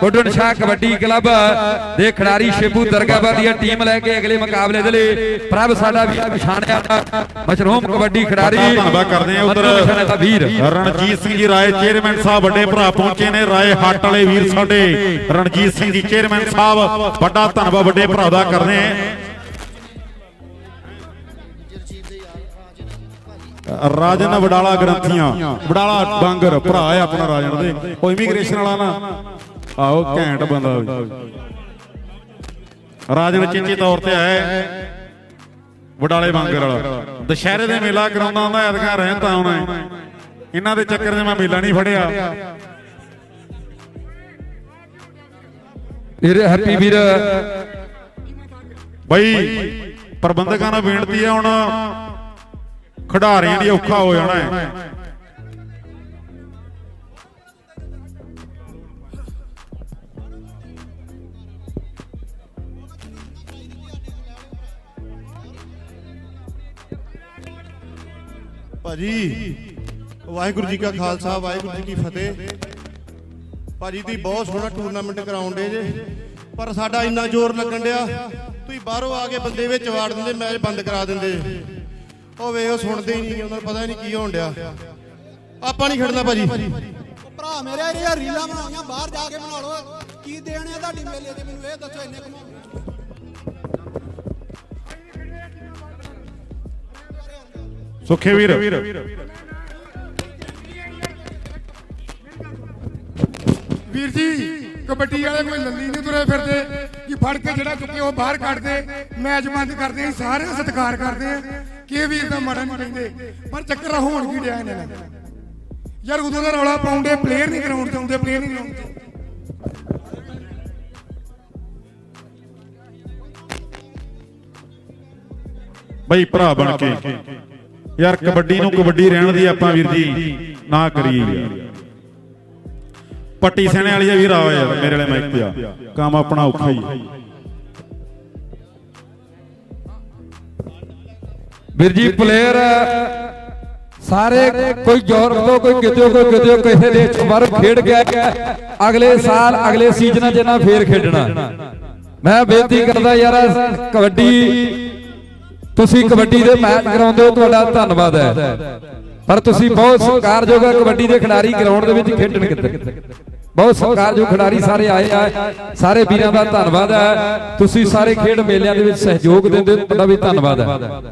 ਬੁੱਢਣ ਸ਼ਾਹ kabaddi club ਦੇ ਖਿਡਾਰੀ ਸ਼ਿਬੂ ਦਰਗਾਬਾਦ ਦੀ team ਲੈ ਕੇ ਅਗਲੇ ਮੁਕਾਬਲੇ ਦੇ ਲਈ ਪ੍ਰਭ ਸਾਡਾ ਵੀ ਪਛਾਣਿਆ ਮਸ਼ਰੂਮ ਕਬੱਡੀ ਖਿਡਾਰੀ ਧੰਨਵਾਦ ਕਰਦੇ ਆ ਉਧਰ ਦਾ ਰਣਜੀਤ ਸਿੰਘ ਜੀ ਰਾਏ ਚੇਅਰਮੈਨ ਸਾਹਿਬ ਵੱਡੇ ਭਰਾ ਪਹੁੰਚੇ ਨੇ ਰਾਏ ਹੱਟ ਵਾਲੇ ਵੀਰ ਸਾਡੇ। ਰਣਜੀਤ ਸਿੰਘ ਜੀ ਚੇਅਰਮੈਨ ਸਾਹਿਬ ਵੱਡਾ ਧੰਨਵਾਦ ਵੱਡੇ ਭਰਾ ਦਾ ਕਰਦੇ ਆ ਰਾਜਨ ਵਡਾਲਾ ਗ੍ਰੰਥੀਆਂ। ਵਡਾਲਾ ਡਾਂਗਰ ਭਰਾ ਹੈ ਆਪਣਾ ਰਾਜਨ ਦੇ। ਉਹ ਇਮੀਗ੍ਰੇਸ਼ਨ ਵਾਲਾ ਨਾ। ਆਓ ਘੈਂਟ ਬੰਦਾ ਵੀ। ਰਾਜਨ ਚੇਚੇ ਤੌਰ ਤੇ ਆਇਆ ਵਡਾਲੇ ਬਾਂਗਰ ਵਾਲਾ। ਦੁਸ਼ਹਿਰੇ ਦੇ ਮੇਲਾ ਕਰਾਉਂਦਾ ਹੁੰਦਾ ਐਤਕਾਂ ਰਹਿਣ ਤਾਂ ਆਉਣਾ। ਇਹਨਾਂ ਦੇ ਚੱਕਰ 'ਚ ਮੈਂ ਮੇਲਾ ਨਹੀਂ ਫੜਿਆ। ਵੀਰ। ਹੈਪੀ ਵੀਰ। ਬਈ ਪ੍ਰਬੰਧਕਾਂ ਨੂੰ ਬੇਨਤੀ ਹੈ ਹੁਣ ਖਿਡਾਰੀਆਂ ਲਈ ਔਖਾ ਹੋ ਜਾਣਾ ਹੈ। ਭਾਜੀ ਵਾਹਿਗੁਰੂ ਜੀ ਕਾ ਖਾਲਸਾ ਵਾਹਿਗੁਰੂ ਜੀ ਕੀ ਫਤਿਹ। ਭਾਜੀ ਤੁਸੀਂ ਬਹੁਤ ਸੋਹਣਾ ਟੂਰਨਾਮੈਂਟ ਕਰਾਉਂਦੇ ਜੇ। ਪਰ ਸਾਡਾ ਇੰਨਾ ਜ਼ੋਰ ਲੱਗਣ ਡਿਆ ਤੁਸੀਂ ਬਾਹਰੋਂ ਆ ਕੇ ਬੰਦੇ ਵਿੱਚ ਵਾੜ ਦਿੰਦੇ ਮੈਚ ਬੰਦ ਕਰਾ ਦਿੰਦੇ। ਉਹ ਵੇ ਉਹ ਸੁਣਦੇ ਹੀ ਨਹੀਂ ਉਹਨਾਂ ਨੂੰ ਪਤਾ ਹੀ ਨਹੀਂ ਕੀ ਹੋਣ ਡਿਆ। ਆਪਾਂ ਨਹੀਂ ਖੜਨਾ ਭਾਜੀ। ਉਹ ਭਰਾ ਮੇਰੇ ਇਹ ਰੀਲਾਂ ਬਣਾਉਣੀਆਂ ਬਾਹਰ ਜਾ ਕੇ ਬਣਾ ਲਓ। ਕੀ ਦੇਣੇ ਆ ਤੁਹਾਡੀ ਮੇਲੇ ਦੇ ਮੈਨੂੰ ਇਹ ਦੱਸੋ ਇੰਨੇ ਕਮਾ ਸੁਖੇ ਵੀਰ। ਵੀਰ ਜੀ ਕਬੱਡੀ ਵਾਲੇ ਕੋਈ ਲੱਲੀ ਨਹੀਂ ਤੁਰੇ ਫਿਰਦੇ। ਕਿ ਫੜ ਕੇ ਜਿਹੜਾ ਚੁੱਕੇ ਉਹ ਬਾਹਰ ਕੱਢਦੇ। ਮੈਚ ਬੰਦ ਕਰਦੇ ਆ ਸਾਰੇ ਸਤਿਕਾਰ ਕਰਦੇ ਆ ਕਿ ਇਹ ਵੀਰ ਮਾੜਾ ਨਹੀਂ ਕਹਿੰਦੇ ਪਰ ਚੱਕਰ ਹੋਣ ਕੀ ਡਿਆ ਇਹਨਾਂ ਨਾਲ ਯਾਰ ਉਦੋਂ ਦਾ ਰੌਲਾ ਪਾਉਂਦੇ ਪਲੇਅਰ ਨਹੀਂ ਗਰਾਊਂਡ ਤੇ ਆਉਂਦੇ ਪਲੇਅਰ ਨਹੀਂ ਗਰਾਊਂਡ ਤੇ। ਬਈ ਭਰਾ ਬਣ ਕੇ। ਯਾਰ ਕਬੱਡੀ ਨੂੰ ਕਬੱਡੀ ਰਹਿਣ ਦੀ ਆਪਾਂ ਵੀਰ ਜੀ, ਨਾ ਕਰੀਏ। ਯਾਰ ਪੱਟੀ ਸੈਣੇ ਵਾਲੀ ਆ ਵੀਰ ਆਓ ਯਾਰ, ਮੇਰੇ ਵਾਲੇ ਮਾਈਕ ਤੇ ਆ। ਕੰਮ ਆਪਣਾ ਔਖਾ ਹੀ ਵੀਰ ਜੀ ਪਲੇਅਰ ਸਾਰੇ ਕੋਈ ਯੂਰਪ ਤੋਂ ਕੋਈ ਕਿਤੇ ਕੋਈ ਕਿਤੇ ਕਿਸੇ ਦੇਸ਼ ਤੋਂ ਬਾਹਰ ਖੇਡ ਗਿਆ। ਅਗਲੇ ਸਾਲ ਅਗਲੇ ਸੀਜ਼ਨਾਂ 'ਚ ਨਾ ਫੇਰ ਖੇਡਣਾ। ਮੈਂ ਬੇਨਤੀ ਕਰਦਾ ਯਾਰ ਕਬੱਡੀ ਤੁਸੀਂ ਕਬੱਡੀ ਦੇ ਮੈਚ ਕਰਾਉਂਦੇ ਹੋ ਤੁਹਾਡਾ ਧੰਨਵਾਦ ਹੈ। ਪਰ ਤੁਸੀਂ ਬਹੁਤ ਸਤਿਕਾਰਯੋਗ ਕਬੱਡੀ ਦੇ ਖਿਡਾਰੀ ਗਰਾਊਂਡ ਦੇ ਵਿੱਚ ਖੇਡਣ ਕਿਤੇ। ਬਹੁਤ ਸਤਿਕਾਰਯੋਗ ਖਿਡਾਰੀ ਸਾਰੇ ਆਏ ਆ। ਸਾਰੇ ਵੀਰਾਂ ਦਾ ਧੰਨਵਾਦ ਹੈ। ਤੁਸੀਂ ਸਾਰੇ ਖੇਡ ਮੇਲਿਆਂ ਦੇ ਵਿੱਚ ਸਹਿਯੋਗ ਦਿੰਦੇ ਹੋ ਤੁਹਾਡਾ ਵੀ ਧੰਨਵਾਦ ਹੈ।